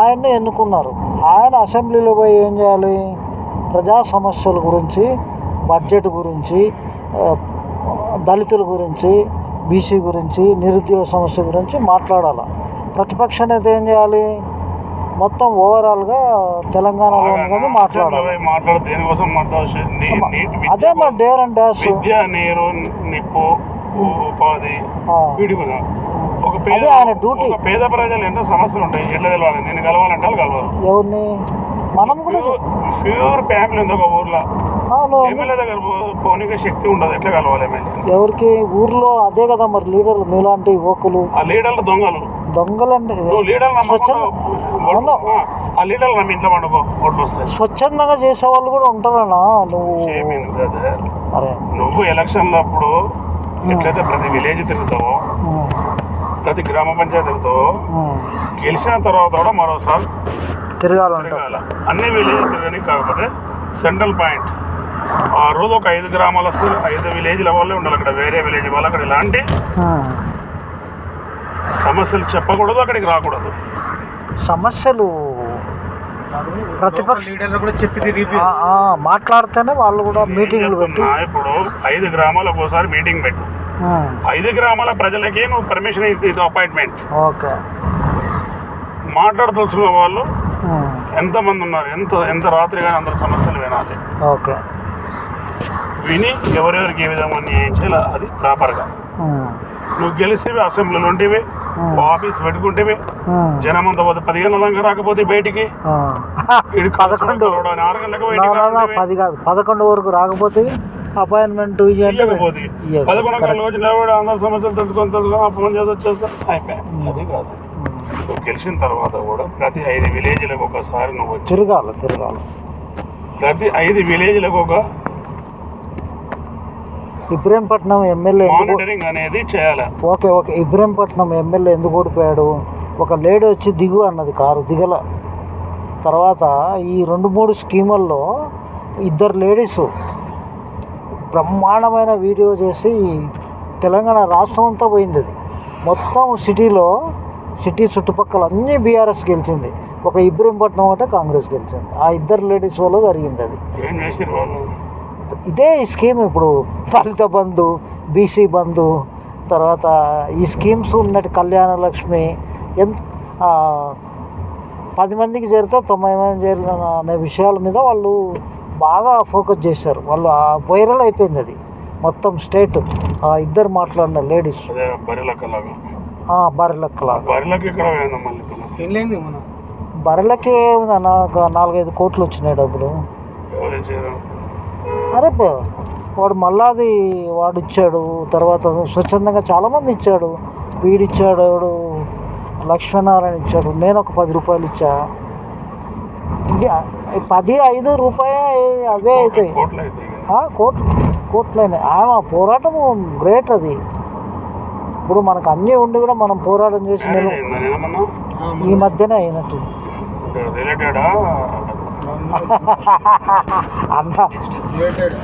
ఆయన్ని ఎన్నుకున్నారు. ఆయన అసెంబ్లీలో పోయి ఏం చేయాలి? ప్రజా సమస్యల గురించి బడ్జెట్ గురించి దళితుల గురించి బీసీ గురించి నిరుద్యోగ సమస్య గురించి మాట్లాడాలి. ప్రతిపక్ష నేత ఏం చేయాలి? మొత్తం ఓవరాల్గా తెలంగాణలో ఉన్నది మాట్లాడాలి. అదే మా డేర్ అండ్ డాష్ ఉపాధి పేద అదే ఆయన డ్యూటీ. పేద ప్రజలు ఎన్నో సమస్యలు ఉంటాయి. ఎట్లా తెలవాలి? నేను కలవాలంటే వాళ్ళు కలవాలి ఎవరిని? మనం కూడా ప్యూర్ ఫ్యామిలీ ఉంది ఒక ఊర్లో. ఎమ్మెల్యే దగ్గర పోనీకే శక్తి ఉండదు. ఎట్లా కలవాలి ఎమ్మెల్యే? ఎవరికి? ఊర్లో అదే కదా మరి లీడర్లు. మీలాంటి యువకులు. ఆ లీడర్లు దొంగలు. దొంగలండి. ఆ లీడర్లు నమ్మి ఇంట్లో పండుకో ఓట్లు వస్తాయి. స్వచ్ఛందంగా చేసే వాళ్ళు కూడా ఉంటారన్నా. నువ్వు నువ్వు ఎలక్షన్ల అప్పుడు ఎట్లయితే ప్రతి విలేజ్ తిరుగుతావో ప్రతి గ్రామ పంచాయతీ తిరుగుతావో ఉమ్. గెలిచిన తర్వాత కూడా మరోసారి తిరగాలంట. తిరగాల. అన్ని విలేజ్ తిరగని కాకపోతే సెంట్రల్ పాయింట్. ఆ రోజు ఒక ఐదు గ్రామాలు ఐదు విలేజ్ల వాళ్ళే ఉండాలి అక్కడ వేరే విలేజ్ వాళ్ళు అక్కడ ఇలాంటి. సమస్యలు చెప్పకూడదు అక్కడికి రాకూడదు. సమస్యలు ప్రతిపక్ష లీడర్లు కూడా చెప్పి మాట్లాడితేనే వాళ్ళు కూడా మీటింగ్లు పెట్టి చెప్తున్నా, ఇప్పుడు ఐదు గ్రామాలకు ఒకసారి మీటింగ్ పెట్టు. ఐదు గ్రామాల ప్రజలకి నువ్వు పర్మిషన్ ఇది అపాయింట్మెంట్ ఓకే. మాట్లాడదలుచుకున్న వాళ్ళు ఎంతమంది ఉన్నారు? ఎంత ఎంత రాత్రి కానీ అందరి సమస్యలు వినాలి. ఓకే. విని ఎవరెవరికి ఏ విధంగా న్యాయం చేయాలి అది ప్రాపర్గా. నువ్వు గెలిస్తేవి అసెంబ్లీలో Hmm. ఆఫీస్ పెట్టుకుంటేవి జనం అంతా పోతే పది గంటల దాకా రాకపోతే బయటికి. ఈడు పదకొండు. పది కాదు పదకొండు వరకు రాకపోతే అపాయింట్మెంట్. పదకొండు అందరి సమస్యలు తెలుసుకొని తెలుసుకొని ఫోన్ చేసి వచ్చేస్తా. అయిపోయి. అది కాదు. నువ్వు గెలిచిన తర్వాత కూడా ప్రతి ఐదు విలేజ్లకు ఒకసారి నువ్వు తిరగాలి తిరగాలి. ప్రతి ఐదు విలేజ్లకు ఒక ఇబ్రహీంపట్నం ఎమ్మెల్యే మానిటరింగ్ అనేది చేయాలి. Okay okay. ఇబ్రహీంపట్నం ఎమ్మెల్యే ఎందుకు ఓడిపోయాడు? ఒక లేడీ వచ్చి దిగు అన్నది కారు దిగల. తర్వాత ఈ రెండు మూడు స్కీముల్లో ఇద్దరు లేడీస్ బ్రహ్మాండమైన వీడియో చేసి తెలంగాణ రాష్ట్రం అంతా పోయింది అది. మొత్తం సిటీలో సిటీ చుట్టుపక్కల అన్నీ బీఆర్ఎస్ గెలిచింది. ఒక ఇబ్రహీంపట్నం అంటే కాంగ్రెస్ గెలిచింది. ఆ ఇద్దరు లేడీస్ వల్ల జరిగింది అది. ఇదే ఈ స్కీమ్ ఇప్పుడు. దళిత బంధు బీసీ బంధు తర్వాత ఈ స్కీమ్స్ ఉన్నట్టు కళ్యాణ లక్ష్మి ఎంత పది మందికి చేరితే తొంభై మంది చేరిన అనే విషయాల మీద వాళ్ళు బాగా ఫోకస్ చేశారు. వాళ్ళు వైరల్ అయిపోయింది అది. మొత్తం స్టేట్ ఆ ఇద్దరు మాట్లాడిన లేడీస్. బర్రెలక్కలాగా బరిలకి బర్రెలకి ఒక నాలుగైదు కోట్లు వచ్చినాయి డబ్బులు. అరే పో, వాడు మళ్ళాది వాడు ఇచ్చాడు తర్వాత స్వచ్ఛందంగా చాలామంది ఇచ్చాడు. వీడిచ్చాడు లక్ష్మీనారాయణ ఇచ్చాడు. నేను ఒక పది రూపాయలు ఇచ్చా. పది ఐదు రూపాయ అవే అవుతాయి కోట్లు కోట్లైనా ఆమె పోరాటం గ్రేట్ అది. ఇప్పుడు మనకు అన్నీ ఉండి కూడా మనం పోరాటం చేసి నేనేమన్నా ఈ మధ్యనే అయినట్టు. రిలేటెడా అంత రిలేటెడ్